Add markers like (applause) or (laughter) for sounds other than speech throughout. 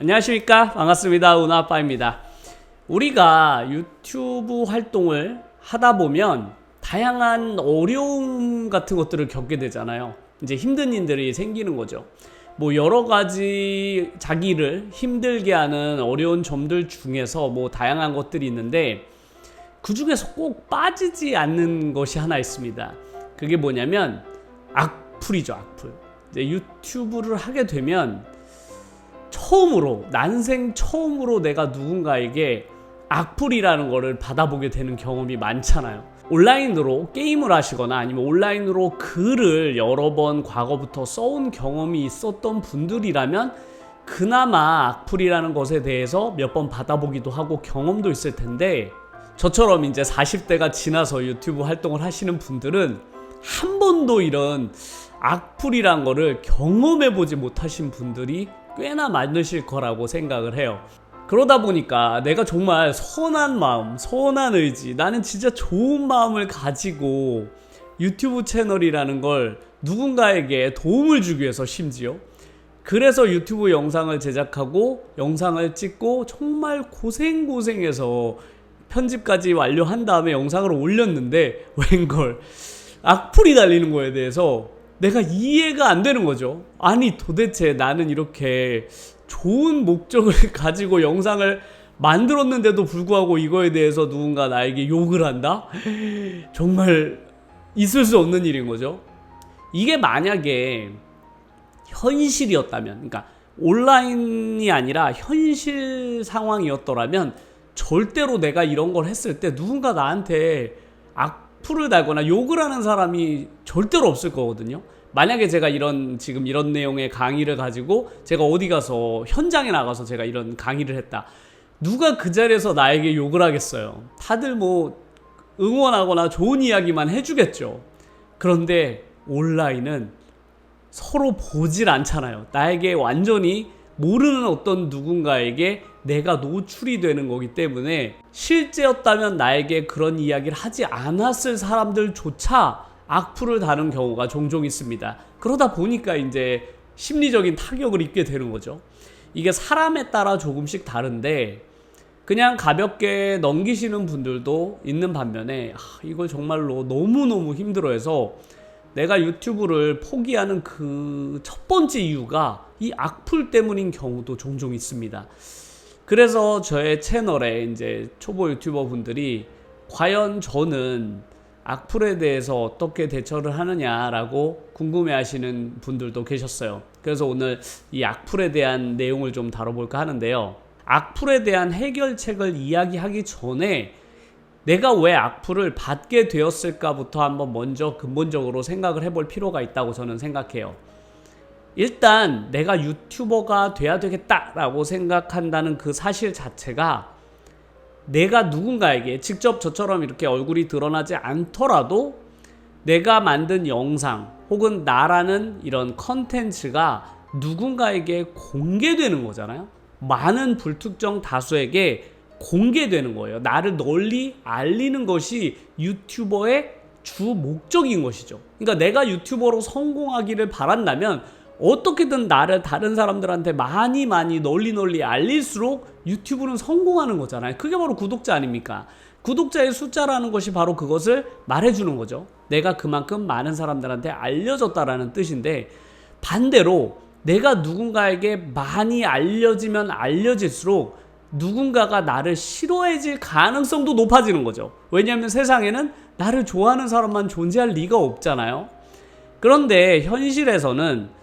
안녕하십니까? 반갑습니다. 운아빠입니다. 우리가 유튜브 활동을 하다 보면 다양한 어려움 같은 것들을 겪게 되잖아요. 이제 힘든 일들이 생기는 거죠. 뭐 여러 가지 자기를 힘들게 하는 어려운 점들 중에서 뭐 다양한 것들이 있는데 그 중에서 꼭 빠지지 않는 것이 하나 있습니다. 그게 뭐냐면 악플이죠 악플. 이제 유튜브를 하게 되면 처음으로 난생 처음으로 내가 누군가에게 악플이라는 거를 받아보게 되는 경험이 많잖아요. 온라인으로 게임을 하시거나 아니면 온라인으로 글을 여러 번 과거부터 써온 경험이 있었던 분들이라면 그나마 악플이라는 것에 대해서 몇 번 받아보기도 하고 경험도 있을 텐데 저처럼 이제 40대가 지나서 유튜브 활동을 하시는 분들은 한 번도 이런 악플이란 거를 경험해 보지 못하신 분들이 꽤나 많으실 거라고 생각을 해요. 그러다 보니까 내가 정말 선한 마음, 선한 의지, 나는 진짜 좋은 마음을 가지고 유튜브 채널이라는 걸 누군가에게 도움을 주기 위해서 심지어 그래서 유튜브 영상을 제작하고 영상을 찍고 정말 고생고생해서 편집까지 완료한 다음에 영상을 올렸는데 (laughs) 웬걸 악플이 달리는 거에 대해서 내가 이해가 안 되는 거죠. 아니 도대체 나는 이렇게 좋은 목적을 (laughs) 가지고 영상을 만들었는데도 불구하고 이거에 대해서 누군가 나에게 욕을 한다? (laughs) 정말 있을 수 없는 일인 거죠. 이게 만약에 현실이었다면, 그러니까 온라인이 아니라 현실 상황이었더라면 절대로 내가 이런 걸 했을 때 누군가 나한테 악 달거나 욕을 하는 사람이 절대로 없을 거거든요. 만약에 제가 이런 지금 이런 내용의 강의를 가지고 제가 어디 가서 현장에 나가서 제가 이런 강의를 했다. 누가 그 자리에서 나에게 욕을 하겠어요. 다들 뭐 응원하거나 좋은 이야기만 해주겠죠. 그런데 온라인은 서로 보질 않잖아요. 나에게 완전히 모르는 어떤 누군가에게 내가 노출이 되는 거기 때문에 실제였다면 나에게 그런 이야기를 하지 않았을 사람들조차 악플을 다는 경우가 종종 있습니다. 그러다 보니까 이제 심리적인 타격을 입게 되는 거죠. 이게 사람에 따라 조금씩 다른데 그냥 가볍게 넘기시는 분들도 있는 반면에 아, 이걸 정말로 너무너무 힘들어해서 내가 유튜브를 포기하는 그 첫 번째 이유가 이 악플 때문인 경우도 종종 있습니다. 그래서 저의 채널에 이제 초보 유튜버 분들이 과연 저는 악플에 대해서 어떻게 대처를 하느냐라고 궁금해 하시는 분들도 계셨어요. 그래서 오늘 이 악플에 대한 내용을 좀 다뤄볼까 하는데요. 악플에 대한 해결책을 이야기하기 전에 내가 왜 악플을 받게 되었을까부터 한번 먼저 근본적으로 생각을 해볼 필요가 있다고 저는 생각해요. 일단 내가 유튜버가 돼야 되겠다라고 생각한다는 그 사실 자체가 내가 누군가에게 직접 저처럼 이렇게 얼굴이 드러나지 않더라도 내가 만든 영상 혹은 나라는 이런 컨텐츠가 누군가에게 공개되는 거잖아요. 많은 불특정 다수에게 공개되는 거예요. 나를 널리 알리는 것이 유튜버의 주 목적인 것이죠. 그러니까 내가 유튜버로 성공하기를 바란다면 어떻게든 나를 다른 사람들한테 많이 많이 널리 널리 알릴수록 유튜브는 성공하는 거잖아요. 그게 바로 구독자 아닙니까? 구독자의 숫자라는 것이 바로 그것을 말해주는 거죠. 내가 그만큼 많은 사람들한테 알려졌다라는 뜻인데 반대로 내가 누군가에게 많이 알려지면 알려질수록 누군가가 나를 싫어해질 가능성도 높아지는 거죠. 왜냐하면 세상에는 나를 좋아하는 사람만 존재할 리가 없잖아요. 그런데 현실에서는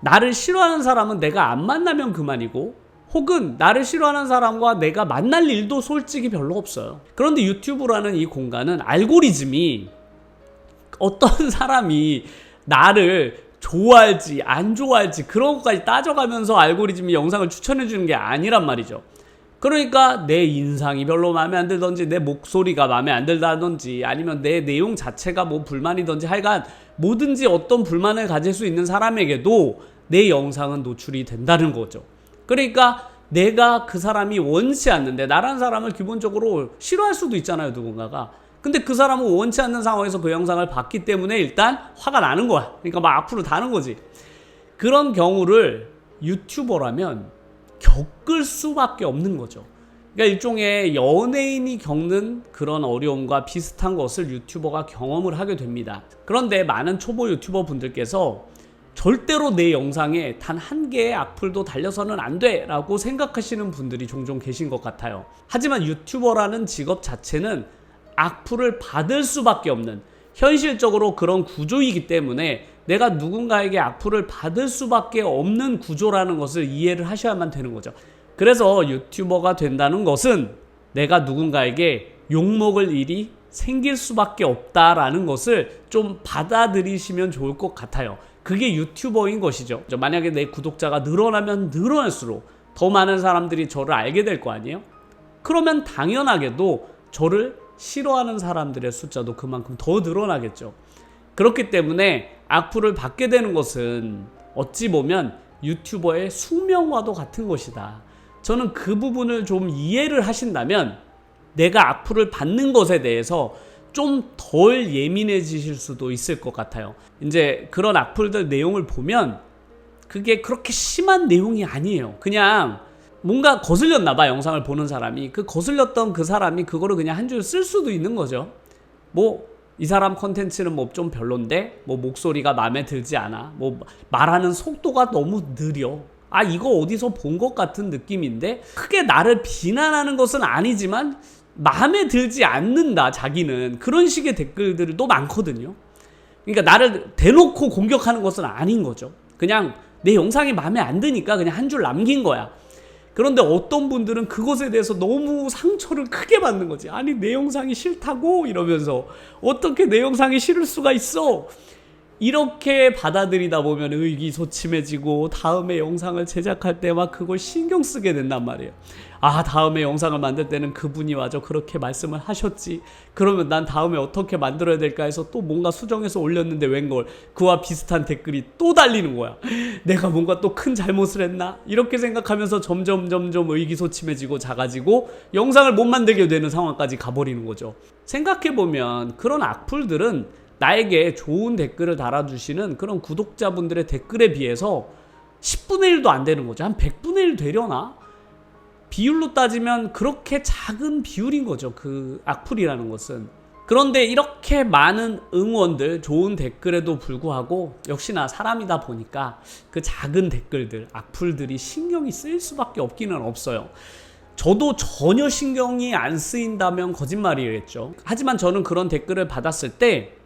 나를 싫어하는 사람은 내가 안 만나면 그만이고 혹은 나를 싫어하는 사람과 내가 만날 일도 솔직히 별로 없어요. 그런데 유튜브라는 이 공간은 알고리즘이 어떤 (laughs) 사람이 나를 좋아할지 안 좋아할지 그런 것까지 따져가면서 알고리즘이 영상을 추천해 주는 게 아니란 말이죠. 그러니까 내 인상이 별로 마음에 안 들던지 내 목소리가 마음에 안 들다든지 아니면 내 내용 자체가 뭐 불만이든지 하여간 뭐든지 어떤 불만을 가질 수 있는 사람에게도 내 영상은 노출이 된다는 거죠. 그러니까 내가 그 사람이 원치 않는데 나란 사람을 기본적으로 싫어할 수도 있잖아요 누군가가. 근데 그 사람은 원치 않는 상황에서 그 영상을 봤기 때문에 일단 화가 나는 거야. 그러니까 막 앞으로 다는 거지. 그런 경우를 유튜버라면 겪을 수밖에 없는 거죠. 그러니까 일종의 연예인이 겪는 그런 어려움과 비슷한 것을 유튜버가 경험을 하게 됩니다. 그런데 많은 초보 유튜버 분들께서 절대로 내 영상에 단 한 개의 악플도 달려서는 안 돼! 라고 생각하시는 분들이 종종 계신 것 같아요. 하지만 유튜버라는 직업 자체는 악플을 받을 수밖에 없는 현실적으로 그런 구조이기 때문에 내가 누군가에게 악플을 받을 수밖에 없는 구조라는 것을 이해를 하셔야만 되는 거죠. 그래서 유튜버가 된다는 것은 내가 누군가에게 욕먹을 일이 생길 수밖에 없다라는 것을 좀 받아들이시면 좋을 것 같아요. 그게 유튜버인 것이죠. 만약에 내 구독자가 늘어나면 늘어날수록 더 많은 사람들이 저를 알게 될 거 아니에요? 그러면 당연하게도 저를 싫어하는 사람들의 숫자도 그만큼 더 늘어나겠죠. 그렇기 때문에 악플을 받게 되는 것은 어찌 보면 유튜버의 수명과도 같은 것이다. 저는 그 부분을 좀 이해를 하신다면 내가 악플을 받는 것에 대해서 좀 덜 예민해지실 수도 있을 것 같아요. 이제 그런 악플들 내용을 보면 그게 그렇게 심한 내용이 아니에요. 그냥 뭔가 거슬렸나 봐 영상을 보는 사람이 그 거슬렸던 그 사람이 그거를 그냥 한 줄 쓸 수도 있는 거죠. 뭐 이 사람 컨텐츠는 뭐 좀 별론데 뭐 목소리가 마음에 들지 않아. 뭐 말하는 속도가 너무 느려. 아 이거 어디서 본 것 같은 느낌인데 크게 나를 비난하는 것은 아니지만 마음에 들지 않는다 자기는 그런 식의 댓글들이 또 많거든요. 그러니까 나를 대놓고 공격하는 것은 아닌 거죠. 그냥 내 영상이 마음에 안 드니까 그냥 한 줄 남긴 거야. 그런데 어떤 분들은 그것에 대해서 너무 상처를 크게 받는 거지. 아니, 내 영상이 싫다고? 이러면서. 어떻게 내 영상이 싫을 수가 있어? 이렇게 받아들이다 보면 의기소침해지고 다음에 영상을 제작할 때 막 그걸 신경 쓰게 된단 말이에요. 아, 다음에 영상을 만들 때는 그분이 와서 그렇게 말씀을 하셨지. 그러면 난 다음에 어떻게 만들어야 될까 해서 또 뭔가 수정해서 올렸는데 웬걸 그와 비슷한 댓글이 또 달리는 거야. (laughs) 내가 뭔가 또 큰 잘못을 했나? 이렇게 생각하면서 점점 점점 의기소침해지고 작아지고 영상을 못 만들게 되는 상황까지 가버리는 거죠. 생각해 보면 그런 악플들은 나에게 좋은 댓글을 달아주시는 그런 구독자분들의 댓글에 비해서 10분의 1도 안 되는 거죠. 한 100분의 1 되려나? 비율로 따지면 그렇게 작은 비율인 거죠. 그 악플이라는 것은. 그런데 이렇게 많은 응원들, 좋은 댓글에도 불구하고 역시나 사람이다 보니까 그 작은 댓글들, 악플들이 신경이 쓰일 수밖에 없기는 없어요. 저도 전혀 신경이 안 쓰인다면 거짓말이겠죠. 하지만 저는 그런 댓글을 받았을 때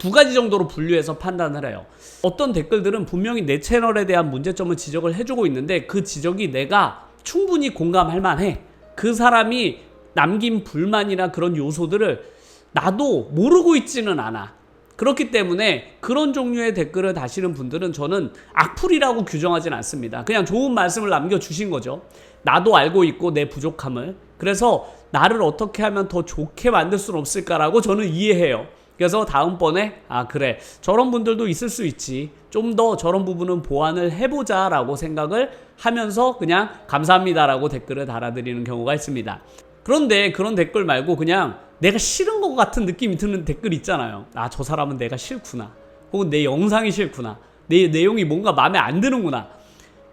두 가지 정도로 분류해서 판단을 해요. 어떤 댓글들은 분명히 내 채널에 대한 문제점을 지적을 해주고 있는데 그 지적이 내가 충분히 공감할 만해. 그 사람이 남긴 불만이나 그런 요소들을 나도 모르고 있지는 않아. 그렇기 때문에 그런 종류의 댓글을 다시는 분들은 저는 악플이라고 규정하진 않습니다. 그냥 좋은 말씀을 남겨주신 거죠. 나도 알고 있고 내 부족함을. 그래서 나를 어떻게 하면 더 좋게 만들 수는 없을까라고 저는 이해해요. 그래서 다음번에 아 그래 저런 분들도 있을 수 있지 좀 더 저런 부분은 보완을 해보자 라고 생각을 하면서 그냥 감사합니다 라고 댓글을 달아드리는 경우가 있습니다. 그런데 그런 댓글 말고 그냥 내가 싫은 것 같은 느낌이 드는 댓글 있잖아요. 아 저 사람은 내가 싫구나. 혹은 내 영상이 싫구나. 내 내용이 뭔가 마음에 안 드는구나.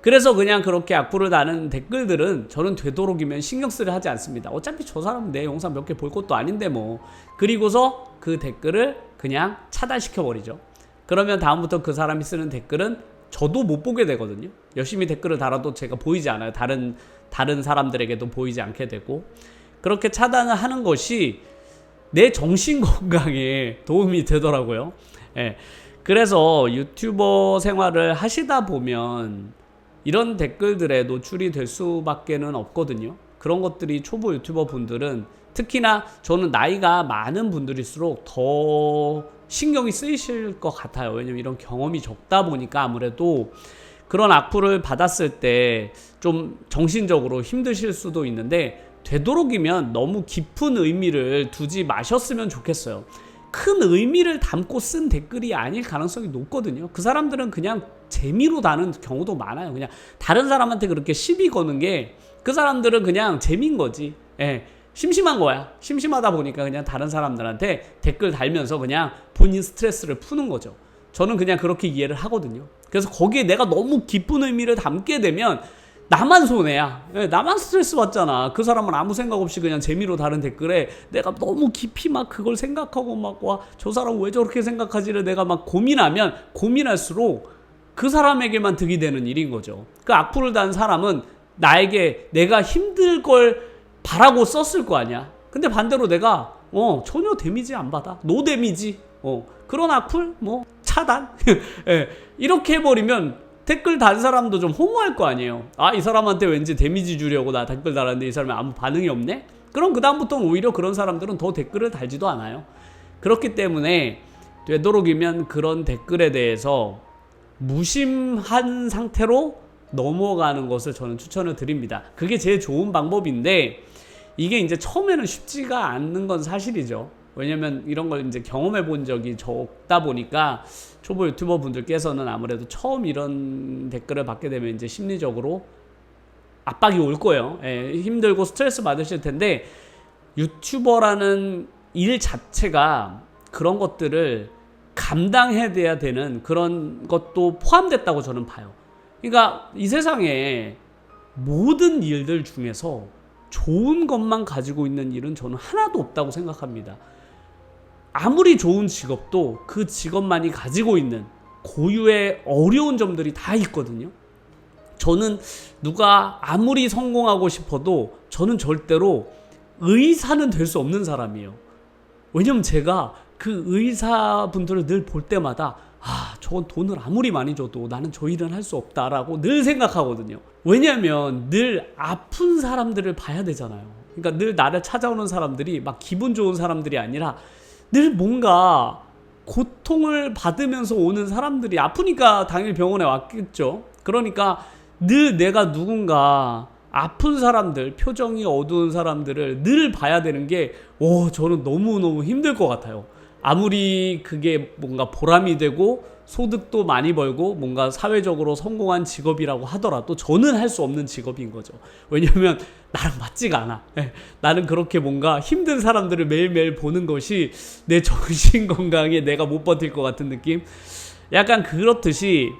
그래서 그냥 그렇게 악플을 다는 댓글들은 저는 되도록이면 신경 쓰려 하지 않습니다. 어차피 저 사람은 내 영상 몇 개 볼 것도 아닌데 뭐. 그리고서 그 댓글을 그냥 차단시켜 버리죠. 그러면 다음부터 그 사람이 쓰는 댓글은 저도 못 보게 되거든요. 열심히 댓글을 달아도 제가 보이지 않아요. 다른 다른 사람들에게도 보이지 않게 되고 그렇게 차단을 하는 것이 내 정신 (laughs) 건강에 도움이 되더라고요. 예. 그래서 유튜버 생활을 하시다 보면 이런 댓글들에 노출이 될 수밖에는 없거든요. 그런 것들이 초보 유튜버 분들은 특히나 저는 나이가 많은 분들일수록 더 신경이 쓰이실 것 같아요. 왜냐면 이런 경험이 적다 보니까 아무래도 그런 악플을 받았을 때 좀 정신적으로 힘드실 수도 있는데 되도록이면 너무 깊은 의미를 두지 마셨으면 좋겠어요. 큰 의미를 담고 쓴 댓글이 아닐 가능성이 높거든요. 그 사람들은 그냥 재미로 다는 경우도 많아요. 그냥 다른 사람한테 그렇게 시비 거는 게 그 사람들은 그냥 재미인 거지. 예. 심심한 거야. 심심하다 보니까 그냥 다른 사람들한테 댓글 달면서 그냥 본인 스트레스를 푸는 거죠. 저는 그냥 그렇게 이해를 하거든요. 그래서 거기에 내가 너무 깊은 의미를 담게 되면 나만 손해야. 예, 나만 스트레스 받잖아. 그 사람은 아무 생각 없이 그냥 재미로 다른 댓글에 내가 너무 깊이 막 그걸 생각하고 막 와 저 사람 왜 저렇게 생각하지를 내가 막 고민하면 고민할수록 그 사람에게만 득이 되는 일인 거죠. 그 악플을 단 사람은 나에게 내가 힘들 걸 바라고 썼을 거 아니야. 근데 반대로 내가 어 전혀 데미지 안 받아. 노 데미지. 어 그런 악플 뭐 차단. (laughs) 예, 이렇게 해버리면 댓글 단 사람도 좀 허무할 거 아니에요. 아 이 사람한테 왠지 데미지 주려고 나 댓글 달았는데 이 사람이 아무 반응이 없네. 그럼 그 다음부터는 오히려 그런 사람들은 더 댓글을 달지도 않아요. 그렇기 때문에 되도록이면 그런 댓글에 대해서 무심한 상태로 넘어가는 것을 저는 추천을 드립니다. 그게 제일 좋은 방법인데 이게 이제 처음에는 쉽지가 않는 건 사실이죠. 왜냐면 이런 걸 이제 경험해 본 적이 적다 보니까 초보 유튜버 분들께서는 아무래도 처음 이런 댓글을 받게 되면 이제 심리적으로 압박이 올 거예요. 예, 힘들고 스트레스 받으실 텐데 유튜버라는 일 자체가 그런 것들을 감당해야 되는 그런 것도 포함됐다고 저는 봐요. 그러니까 이 세상에 모든 일들 중에서 좋은 것만 가지고 있는 일은 저는 하나도 없다고 생각합니다. 아무리 좋은 직업도 그 직업만이 가지고 있는 고유의 어려운 점들이 다 있거든요. 저는 누가 아무리 성공하고 싶어도 저는 절대로 의사는 될 수 없는 사람이에요. 왜냐면 제가 그 의사분들을 늘 볼 때마다 아, 저건 돈을 아무리 많이 줘도 나는 저 일은 할 수 없다라고 늘 생각하거든요. 왜냐면 늘 아픈 사람들을 봐야 되잖아요. 그러니까 늘 나를 찾아오는 사람들이 막 기분 좋은 사람들이 아니라 늘 뭔가 고통을 받으면서 오는 사람들이 아프니까 당연히 병원에 왔겠죠. 그러니까 늘 내가 누군가 아픈 사람들, 표정이 어두운 사람들을 늘 봐야 되는 게, 오, 저는 너무너무 힘들 것 같아요. 아무리 그게 뭔가 보람이 되고 소득도 많이 벌고 뭔가 사회적으로 성공한 직업이라고 하더라도 저는 할 수 없는 직업인 거죠. 왜냐면 나랑 맞지가 않아. 예, 나는 그렇게 뭔가 힘든 사람들을 매일매일 보는 것이 내 정신 (laughs) 건강에 내가 못 버틸 것 같은 느낌? 약간 그렇듯이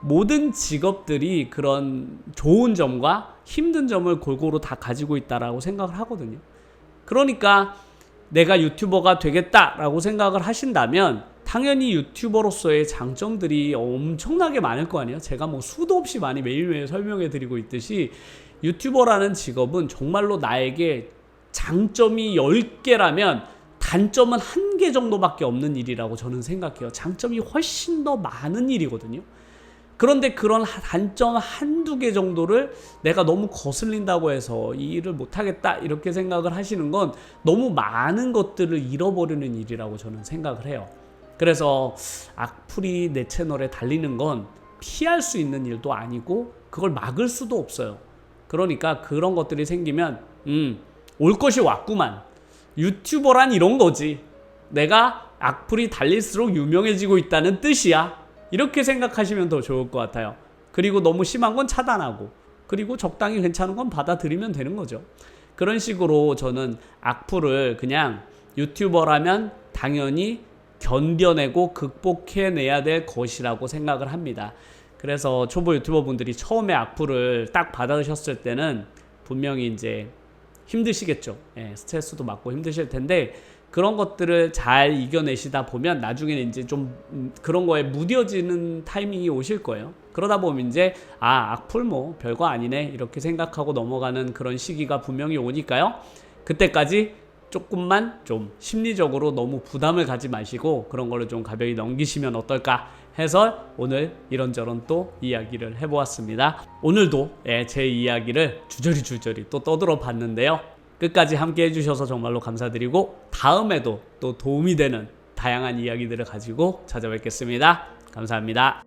모든 직업들이 그런 좋은 점과 힘든 점을 골고루 다 가지고 있다라고 생각을 하거든요. 그러니까 내가 유튜버가 되겠다라고 생각을 하신다면 당연히 유튜버로서의 장점들이 엄청나게 많을 거 아니에요. 제가 뭐 수도 없이 많이 매일매일 설명해 드리고 있듯이 유튜버라는 직업은 정말로 나에게 장점이 10개라면 단점은 한 개 정도밖에 없는 일이라고 저는 생각해요. 장점이 훨씬 더 많은 일이거든요. 그런데 그런 단점 한두 개 정도를 내가 너무 거슬린다고 해서 이 일을 못하겠다 이렇게 생각을 하시는 건 너무 많은 것들을 잃어버리는 일이라고 저는 생각을 해요. 그래서 악플이 내 채널에 달리는 건 피할 수 있는 일도 아니고 그걸 막을 수도 없어요. 그러니까 그런 것들이 생기면 음, 올 것이 왔구만. 유튜버란 이런 거지. 내가 악플이 달릴수록 유명해지고 있다는 뜻이야. 이렇게 생각하시면 더 좋을 것 같아요. 그리고 너무 심한 건 차단하고, 그리고 적당히 괜찮은 건 받아들이면 되는 거죠. 그런 식으로 저는 악플을 그냥 유튜버라면 당연히 견뎌내고 극복해내야 될 것이라고 생각을 합니다. 그래서 초보 유튜버 분들이 처음에 악플을 딱 받으셨을 때는 분명히 이제 힘드시겠죠. 예, 스트레스도 받고 힘드실 텐데 그런 것들을 잘 이겨내시다 보면 나중에는 이제 좀 음, 그런 거에 무뎌지는 타이밍이 오실 거예요. 그러다 보면 이제 아 악플 뭐 별거 아니네 이렇게 생각하고 넘어가는 그런 시기가 분명히 오니까요. 그때까지 조금만 좀 심리적으로 너무 부담을 가지 마시고 그런 거를 좀 가벼이 넘기시면 어떨까 해서 오늘 이런저런 또 이야기를 해보았습니다. 오늘도 예, 제 이야기를 주저리 주저리 또 떠들어 봤는데요. 끝까지 함께 해주셔서 정말로 감사드리고 다음에도 또 도움이 되는 다양한 이야기들을 가지고 찾아뵙겠습니다. 감사합니다.